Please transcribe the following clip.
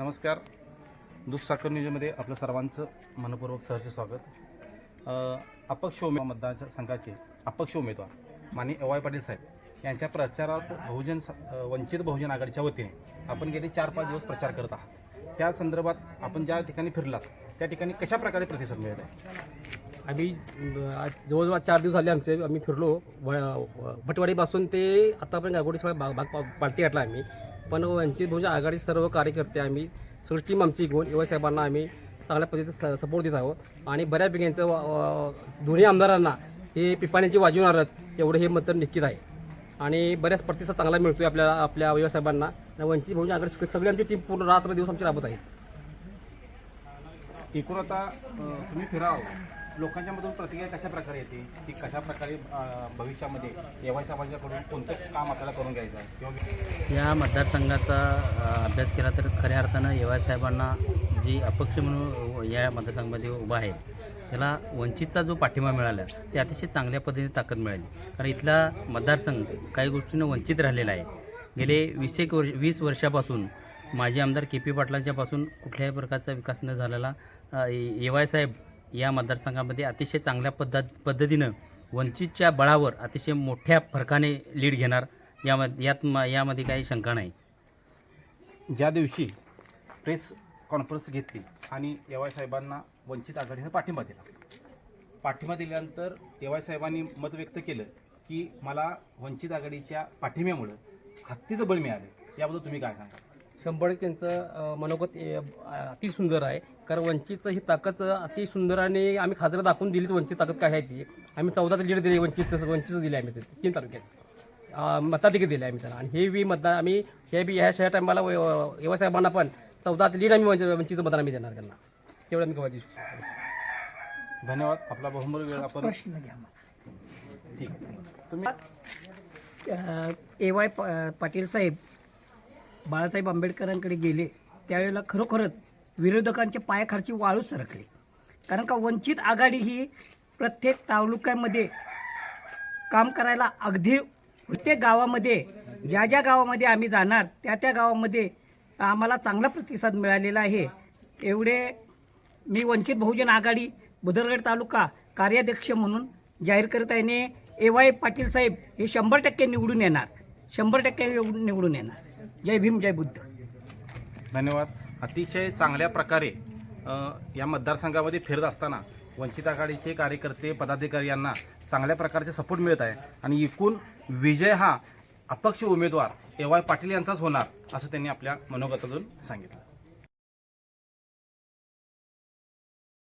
नमस्कार. दूध न्यूजमध्ये आपलं सर्वांचं मनपूर्वक सहर्ष स्वागत. अपक्ष उमेदवार मतदार संघाचे अपक्ष उमेदवार माने एव वाय. पाटील साहेब यांच्या प्रचारात बहुजन स- वंचित बहुजन आघाडीच्या वतीने आपण गेले चार पाच दिवस प्रचार करत आहात. त्या संदर्भात आपण ज्या ठिकाणी फिरलात त्या ठिकाणी कशा प्रकारे प्रतिसाद मिळत आहे? आम्ही आज जवळजवळ चार दिवस झाले आमचे आम्ही फिरलो. व- भटवाडीपासून ते आतापर्यंत गागोडी भाग भाग पालटी घातला आम्ही. पण वंचित बहुजन आघाडी सर्व कार्यकर्ते आम्ही सगळी टीम आमची घेऊन युवासाहेबांना आम्ही चांगल्या पद्धतीने सपोर्ट देत आहोत. आणि बऱ्यापैकी यांचं दोन्ही आमदारांना हे पिपाण्याची वाजवणारच एवढं हे मत निश्चित आहे. आणि बऱ्याच प्रतिसाद चांगला मिळतो आहे आपल्या आपल्या युवासाहेबांना वंचित बहुजन आघाडी सगळी आमची टीम पूर्ण रात्र दिवस आमची राबत आहे. एकूण आता तुम्ही फिराव. लोकांच्या मधून प्रतिक्रिया कशा प्रकारे येते? की कशा प्रकारे भविष्यामध्ये एव समाजाकडून कोणतं काम आपल्याला करून घ्यायचं आहे? या मतदारसंघाचा अभ्यास केला तर खऱ्या अर्थानं एवाय साहेबांना जी अपक्ष म्हणून या मतदारसंघामध्ये उभा आहे त्याला वंचितचा जो पाठिंबा मिळाला ते अतिशय चांगल्या पद्धतीने ताकद मिळाली. कारण इथला मतदारसंघ काही गोष्टीनं वंचित राहिलेला आहे. गेले वीस एक वर्ष वीस वर्षापासून माजी आमदार के पी पाटलांच्यापासून कुठल्याही प्रकारचा विकास न झालेला एवाय साहेब या मतदारसंघामध्ये अतिशय चांगल्या पद्धत पद्धतीनं वंचितच्या बळावर अतिशय मोठ्या फरकाने लीड घेणार. यामध्ये यात यामध्ये काही शंका नाही. ज्या दिवशी प्रेस कॉन्फरन्स घेतली आणि येवाय साहेबांना वंचित आघाडीनं पाठिंबा दिला. पाठिंबा दिल्यानंतर येवाय साहेबांनी मत व्यक्त केलं की मला वंचित आघाडीच्या पाठिंब्यामुळं हत्तीचं बळ मिळालं. याबद्दल तुम्ही काय सांगा शंभर त्यांचं मनोगत अति सुंदर आहे. कारण वंचितचं ही ताकद अति सुंदर आणि आम्ही खासदार दाखवून दिलीच वंचित ताकद काय आहे ती. आम्ही चौदाचं लीड दिली वंचितचं वंचितचं दिले आम्ही ते तीन तालुक्याचं. मताधिकारी दिले आम्ही त्यांना आणि हे बी मतदान आम्ही हे बी ह्या ह्या टायमाला साहेबांना पण चौदाचं लीड आम्ही वंचित वंचितचं मतदान आम्ही देणार त्यांना. तेवढं मी कवा देऊ. धन्यवाद. आपला बहुमूल्य वेळ आपण प्रश्न घ्या ठीक. तुम्ही ए वाय पाटील साहेब बाळासाहेब आंबेडकरांकडे गेले त्यावेळेला खरोखरच विरोधकांच्या पायाखालची वाळू सरकली. कारण का वंचित आघाडी ही प्रत्येक तालुक्यामध्ये काम करायला अगदी प्रत्येक गावामध्ये. ज्या ज्या गावामध्ये आम्ही जाणार त्या त्या गावामध्ये आम्हाला चांगला प्रतिसाद मिळालेला आहे. एवढे मी वंचित बहुजन आघाडी बुधरगड तालुका कार्याध्यक्ष म्हणून जाहीर करत आहे ए वाय पाटील साहेब हे शंभर टक्के निवडून येणार. शंभर टक्के निवडून निवडून येणार. जय भीम जय बुद्ध. धन्यवाद. अतिशय चांगल्या प्रकारे या मतदारसंघामध्ये फिरत असताना वंचित आघाडीचे कार्यकर्ते पदाधिकारी यांना चांगल्या प्रकारचे सपोर्ट मिळत आहे. आणि एकूण विजय हा अपक्ष उमेदवार ए वाय पाटील यांचाच होणार असं त्यांनी आपल्या मनोगतातून सांगितलं.